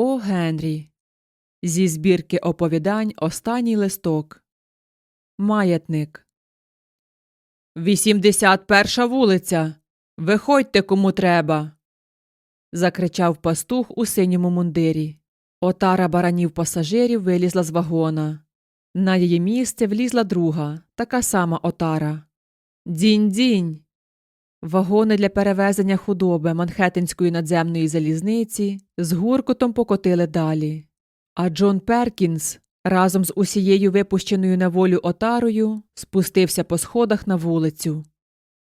О. Генрі. Зі збірки оповідань Останній листок. Маятник. Вісімдесят перша вулиця. Виходьте, кому треба. закричав пастух у синьому мундирі. Отара баранів пасажирів вилізла з вагона. На її місце влізла друга, така сама отара. Дзінь-дзінь. Вагони для перевезення худоби Манхеттенської надземної залізниці з гуркотом покотили далі. А Джон Перкінс разом з усією випущеною на волю отарою спустився по сходах на вулицю.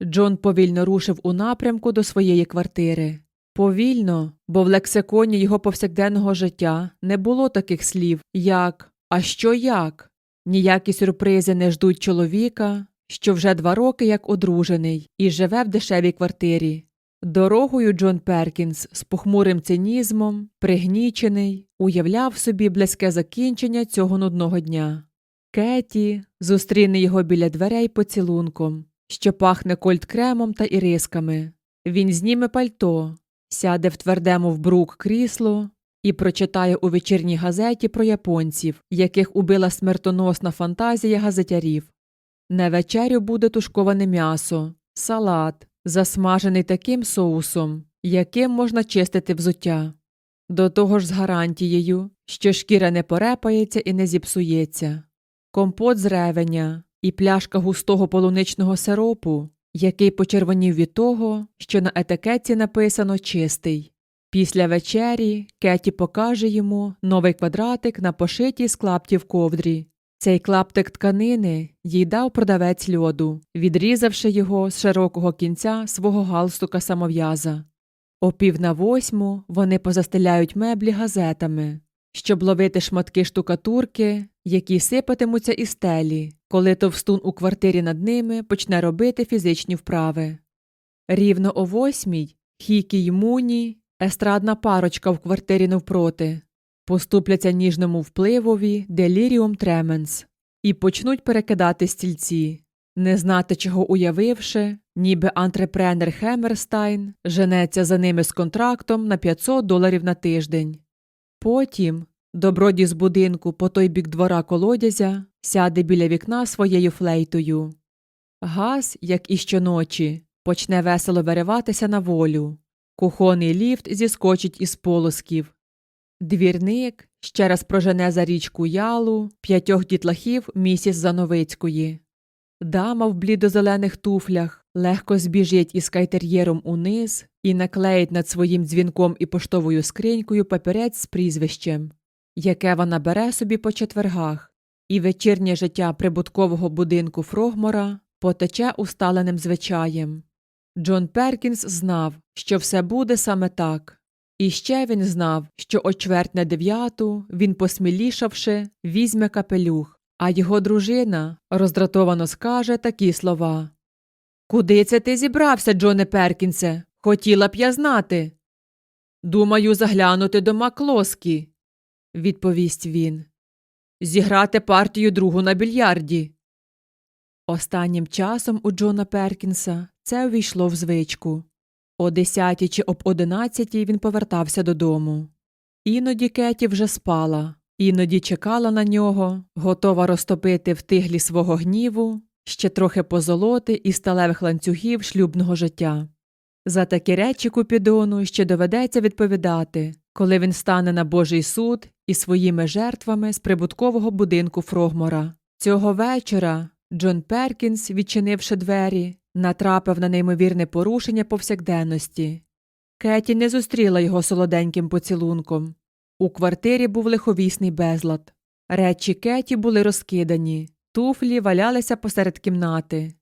Джон повільно рушив у напрямку до своєї квартири. Повільно, бо в лексиконі його повсякденного життя не було таких слів, як а що як? Ніякі сюрпризи не ждуть чоловіка, що вже два роки як одружений і живе в дешевій квартирі. Дорогою Джон Перкінс з похмурим цинізмом, пригнічений, уявляв собі близьке закінчення цього нудного дня. Кеті зустріне його біля дверей поцілунком, що пахне кольт-кремом та ірисками. Він зніме пальто, сяде в твердему вбрук крісло і прочитає у вечірній газеті про японців, яких убила смертоносна фантазія газетярів. На вечерю буде тушковане м'ясо, салат, засмажений таким соусом, яким можна чистити взуття. До того ж з гарантією, що шкіра не порепається і не зіпсується, компот з ревеня і пляшка густого полуничного сиропу, який почервонів від того, що на етикетці написано чистий. Після вечері Кеті покаже йому новий квадратик на пошитій з клаптів ковдрі. Цей клаптик тканини їй дав продавець льоду, відрізавши його з широкого кінця свого галстука самов'яза. О пів на восьму вони позастеляють меблі газетами, щоб ловити шматки штукатурки, які сипатимуться із стелі, коли товстун у квартирі над ними почне робити фізичні вправи. Рівно о восьмій Хікі й Муні, естрадна парочка в квартирі навпроти, поступляться ніжному впливові деліріум тременс і почнуть перекидати стільці, не знати, чого уявивши, ніби антрепренер Хемерстайн женеться за ними з контрактом на 500 доларів на тиждень. Потім добродій з будинку по той бік двора колодязя сяде біля вікна своєю флейтою. Газ, як і щоночі, почне весело вириватися на волю. Кухонний ліфт зіскочить із полосків. Двірник ще раз прожене за річку ялу п'ятьох дітлахів місіс Зановицької. Дама в блідозелених туфлях легко збіжить із кайтер'єром униз і наклеїть над своїм дзвінком і поштовою скринькою папірець з прізвищем, яке вона бере собі по четвергах, і вечірнє життя прибуткового будинку Фрогмора потече усталеним звичаєм. Джон Перкінс знав, що все буде саме так. І ще він знав, що о чверть на дев'яту він, посмілішавши, візьме капелюх, а його дружина роздратовано скаже такі слова Куди це ти зібрався, Джоне Перкінсе? Хотіла б я знати. Думаю, заглянути до Маклоскі, відповість він. Зіграти партію другу на більярді. Останнім часом у Джона Перкінса це увійшло в звичку. О десятій чи об одинадцятій він повертався додому. Іноді Кеті вже спала, іноді чекала на нього, готова розтопити в тиглі свого гніву ще трохи позолоти і сталевих ланцюгів шлюбного життя. За такі речі Купідону ще доведеться відповідати, коли він стане на Божий суд і своїми жертвами з прибуткового будинку Фрогмора. Цього вечора Джон Перкінс, відчинивши двері, натрапив на неймовірне порушення повсякденності. Кеті не зустріла його солоденьким поцілунком. У квартирі був лиховісний безлад. Речі Кеті були розкидані, туфлі валялися посеред кімнати,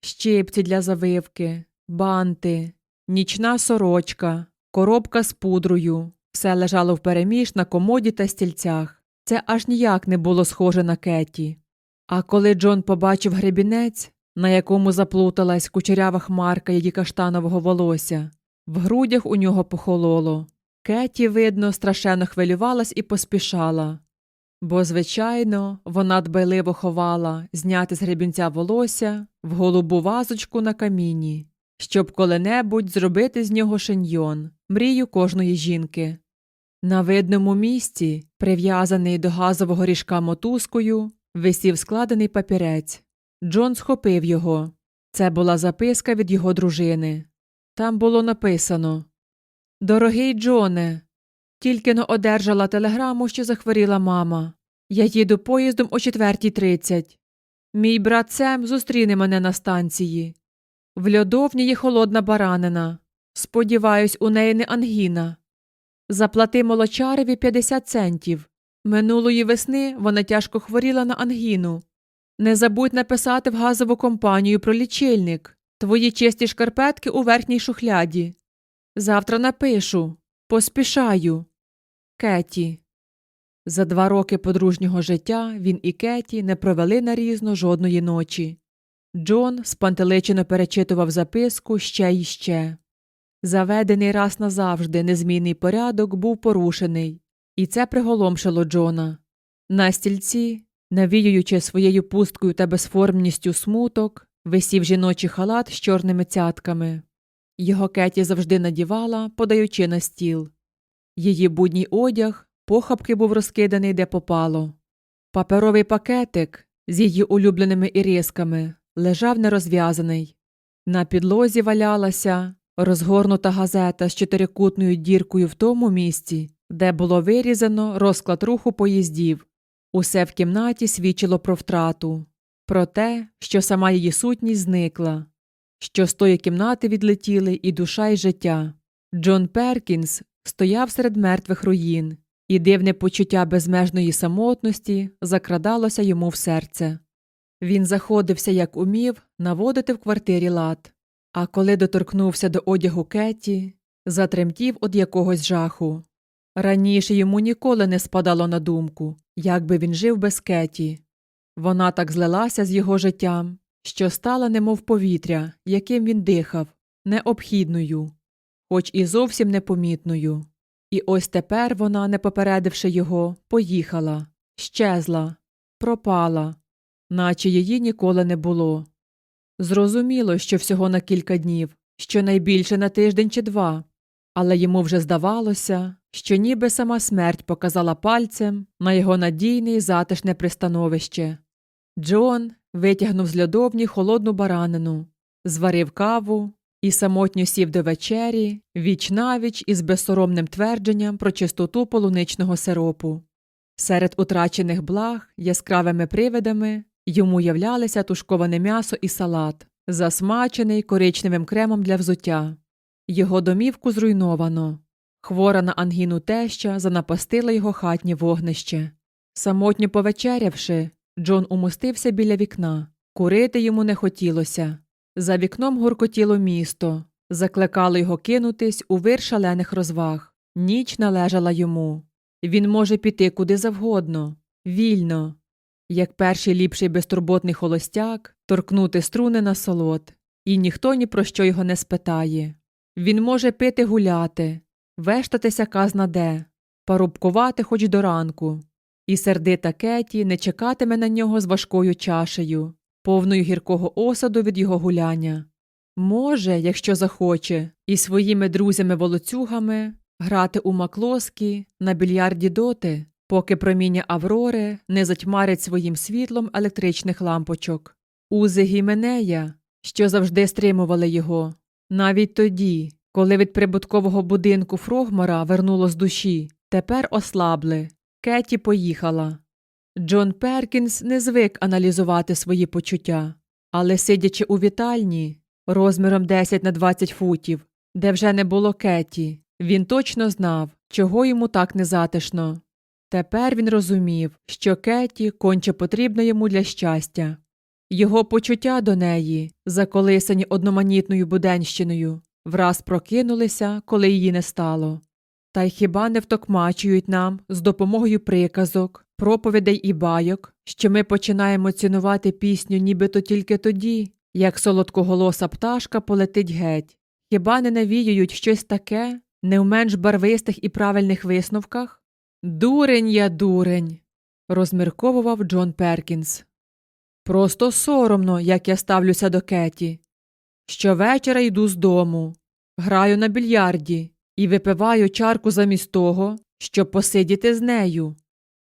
щипці для завивки, банти, нічна сорочка, коробка з пудрою. Все лежало впереміж на комоді та стільцях. Це аж ніяк не було схоже на Кеті. А коли Джон побачив гребінець, на якому заплуталась кучерява хмарка її каштанового волосся, в грудях у нього похололо. Кеті, видно, страшенно хвилювалась і поспішала. Бо, звичайно, вона дбайливо ховала зняти з гребінця волосся в голубу вазочку на каміні, щоб коли-небудь зробити з нього шиньйон, мрію кожної жінки. На видному місці, прив'язаний до газового ріжка мотузкою, висів складений папірець. Джон схопив його. Це була записка від його дружини. Там було написано Дорогий Джоне, тільки но одержала телеграму, що захворіла мама. Я їду поїздом о 4.30. Мій брат Сем зустріне мене на станції. В льодовні є холодна баранина. Сподіваюсь, у неї не ангіна. Заплати молочареві 50 центів. Минулої весни вона тяжко хворіла на ангіну. Не забудь написати в газову компанію про лічильник. Твої чисті шкарпетки у верхній шухляді. Завтра напишу. Поспішаю. Кеті. За два роки подружнього життя він і Кеті не провели нарізно жодної ночі. Джон спантеличено перечитував записку ще й ще. Заведений раз назавжди незмінний порядок був порушений, і це приголомшило Джона. На стільці, навіюючи своєю пусткою та безформністю смуток, висів жіночий халат з чорними цятками. Його Кеті завжди надівала, подаючи на стіл. Її будній одяг похапки був розкиданий де попало. Паперовий пакетик з її улюбленими ірисками лежав нерозв'язаний. На підлозі валялася розгорнута газета з чотирикутною діркою в тому місці, де було вирізано розклад руху поїздів. Усе в кімнаті свідчило про втрату, про те, що сама її сутність зникла, що з тої кімнати відлетіли і душа, і життя. Джон Перкінс стояв серед мертвих руїн, і дивне почуття безмежної самотності закрадалося йому в серце. Він заходився, як умів, наводити в квартирі лад, а коли доторкнувся до одягу Кеті, затремтів від якогось жаху. Раніше йому ніколи не спадало на думку, як би він жив без Кеті. Вона так злилася з його життям, що стала немов повітря, яким він дихав, необхідною, хоч і зовсім непомітною. І ось тепер вона, не попередивши його, поїхала, щезла, пропала, наче її ніколи не було. Зрозуміло, що всього на кілька днів, що найбільше на тиждень чи два, але йому вже здавалося, що ніби сама смерть показала пальцем на його надійне і затишне пристановище. Джон витягнув з льодовні холодну баранину, зварив каву і самотньо сів до вечері, віч навіч із безсоромним твердженням про чистоту полуничного сиропу. Серед утрачених благ яскравими привидами йому являлися тушковане м'ясо і салат, засмачений коричневим кремом для взуття. Його домівку зруйновано. Хвора на ангіну теща занапастила його хатнє вогнище. Самотньо повечерявши, Джон умостився біля вікна. Курити йому не хотілося. За вікном гуркотіло місто, закликало його кинутись у вир шалених розваг. Ніч належала йому. Він може піти куди завгодно, вільно, як перший ліпший безтурботний холостяк, торкнути струни на солод, і ніхто ні про що його не спитає. Він може пити гуляти, вештатися казна де, парубкувати хоч до ранку, і сердита Кеті не чекатиме на нього з важкою чашею, повною гіркого осаду від його гуляння. Може, якщо захоче, і своїми друзями-волоцюгами грати у маклоски на більярді доти, поки проміння Аврори не затьмарять своїм світлом електричних лампочок. Узи Гіменея, що завжди стримували його, навіть тоді, коли від прибуткового будинку Фрогмора вернуло з душі, тепер ослабли. Кеті поїхала. Джон Перкінс не звик аналізувати свої почуття, але сидячи у вітальні, розміром 10 на 20 футів, де вже не було Кеті, він точно знав, чого йому так незатишно. Тепер він розумів, що Кеті конче потрібна йому для щастя. Його почуття до неї, заколисані одноманітною буденщиною, враз прокинулися, коли її не стало. Та й хіба не втокмачують нам з допомогою приказок, проповідей і байок, що ми починаємо цінувати пісню нібито тільки тоді, як солодкоголоса пташка полетить геть, хіба не навіюють щось таке, не в менш барвистих і правильних висновках? Дурень я, дурень, розмірковував Джон Перкінс. Просто соромно, як я ставлюся до Кеті. Щовечора йду з дому, граю на більярді і випиваю чарку замість того, щоб посидіти з нею.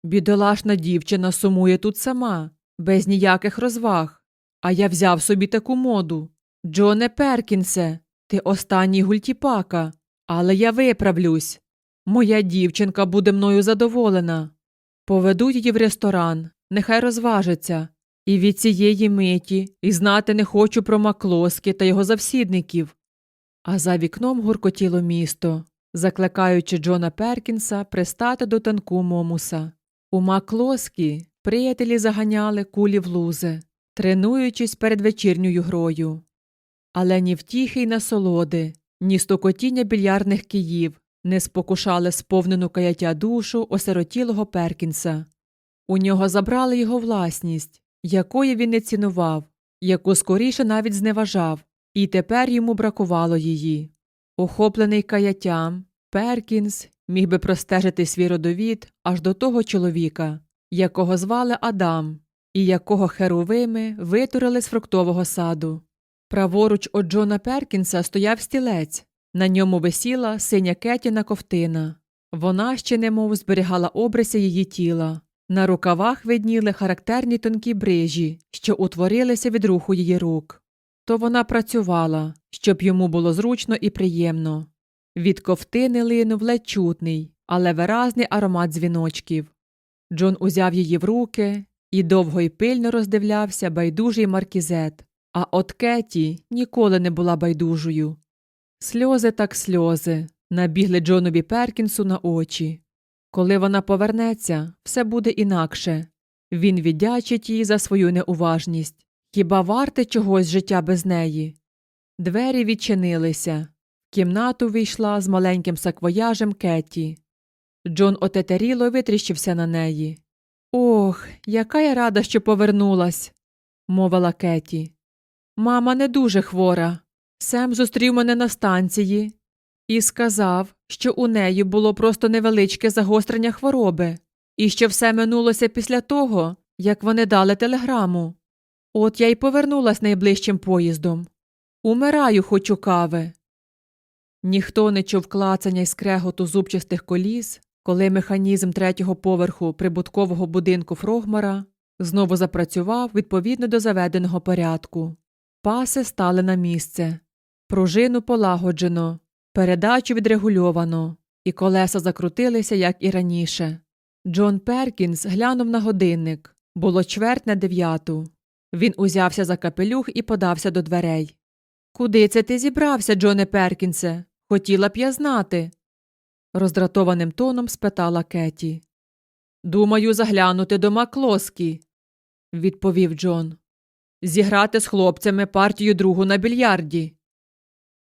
Бідолашна дівчина сумує тут сама, без ніяких розваг. А я взяв собі таку моду. Джоне Перкінсе, ти останній гультіпака, але я виправлюсь. Моя дівчинка буде мною задоволена. Поведу її в ресторан, нехай розважиться. І від цієї миті і знати не хочу про Маклоски та його завсідників. А за вікном гуркотіло місто, закликаючи Джона Перкінса пристати до танку Момуса. У Маклоскі приятелі заганяли кулі в лузи, тренуючись перед вечірньою грою. Але ні втіхи й насолоди, ні стукотіння більярдних київ не спокушали сповнену каяття душу осиротілого Перкінса. У нього забрали його власність, якої він не цінував, яку скоріше навіть зневажав, і тепер йому бракувало її. Охоплений каяттям, Перкінс міг би простежити свій родовід аж до того чоловіка, якого звали Адам, і якого херовими витурили з фруктового саду. Праворуч від Джона Перкінса стояв стілець, на ньому висіла синя кетіна ковтина. Вона ще немов зберігала обриси її тіла. На рукавах видніли характерні тонкі брижі, що утворилися від руху її рук. То вона працювала, щоб йому було зручно і приємно. Від ковтини линув ледь чутний, але виразний аромат дзвіночків. Джон узяв її в руки і довго й пильно роздивлявся байдужий маркізет, а от Кеті ніколи не була байдужою. Сльози так сльози набігли Джонові Перкінсу на очі. Коли вона повернеться, все буде інакше. Він віддячить їй за свою неуважність. Хіба варте чогось життя без неї? Двері відчинилися. Кімнату війшла з маленьким саквояжем Кетті. Джон отетеріло витріщився на неї. Ох, яка я рада, що повернулась, мовила Кетті. Мама не дуже хвора. Сем зустрів мене на станції і сказав, що у неї було просто невеличке загострення хвороби, і що все минулося після того, як вони дали телеграму. От я й повернулась найближчим поїздом. Умираю, хочу кави. Ніхто не чув клацання й скреготу зубчастих коліс, коли механізм третього поверху прибуткового будинку Фрогмара знову запрацював відповідно до заведеного порядку. Паси стали на місце. Пружину полагоджено, передачу відрегульовано, і колеса закрутилися, як і раніше. Джон Перкінс глянув на годинник. Було чверть на дев'яту. Він узявся за капелюх і подався до дверей. Куди це ти зібрався, Джоне Перкінсе? Хотіла б я знати. роздратованим тоном спитала Кеті. Думаю, заглянути до Маклоскі, відповів Джон. Зіграти з хлопцями партію другу на більярді.